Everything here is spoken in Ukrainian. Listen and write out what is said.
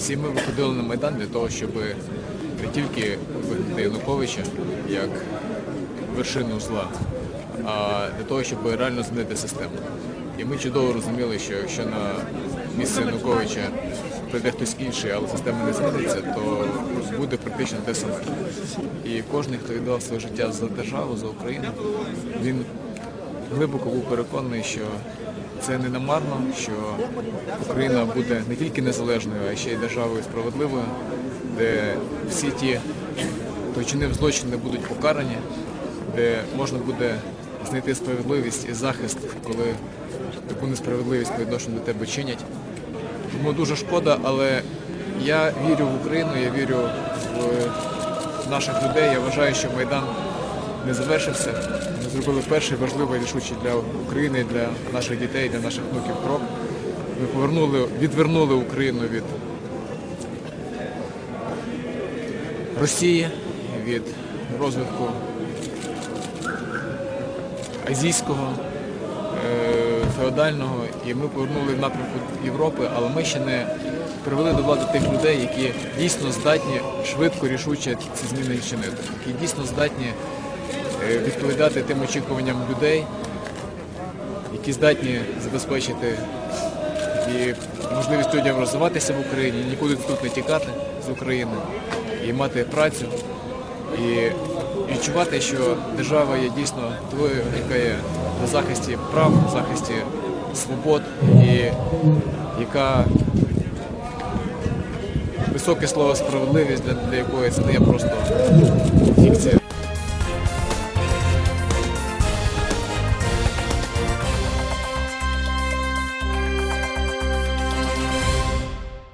Всі ми виходили на Майдан для того, щоб не тільки вигнати Януковича як вершину зла, а для того, щоб реально змінити систему. І ми чудово розуміли, що якщо на місце Януковича прийде хтось інший, але система не зміниться, то буде практично те саме. І кожен, хто віддав своє життя за державу, за Україну, він глибоко був переконаний, що це не намарно, що Україна буде не тільки незалежною, а ще й державою справедливою, де всі ті, хто чинив злочин, не будуть покарані, де можна буде знайти справедливість і захист, коли таку несправедливість по відношенню до тебе чинять. Тому дуже шкода, але я вірю в Україну, я вірю в наших людей. Я вважаю, що Майдан не завершився. Ми зробили перший важливий рішучий для України, для наших дітей, для наших внуків крок. Ми повернули, відвернули Україну від Росії, від розвитку азійського, е, феодального, і ми повернули в напрямку Європи, але ми ще не привели до влади тих людей, які дійсно здатні швидко, рішуче ці зміни чинити, які дійсно здатні відповідати тим очікуванням людей, які здатні забезпечити і можливість людям розвиватися в Україні, нікуди тут не тікати з України і мати працю, і відчувати, що держава є дійсно тою, яка є на захисті прав, на захисті свобод, і яка високе слово справедливість, для, для якої це не є просто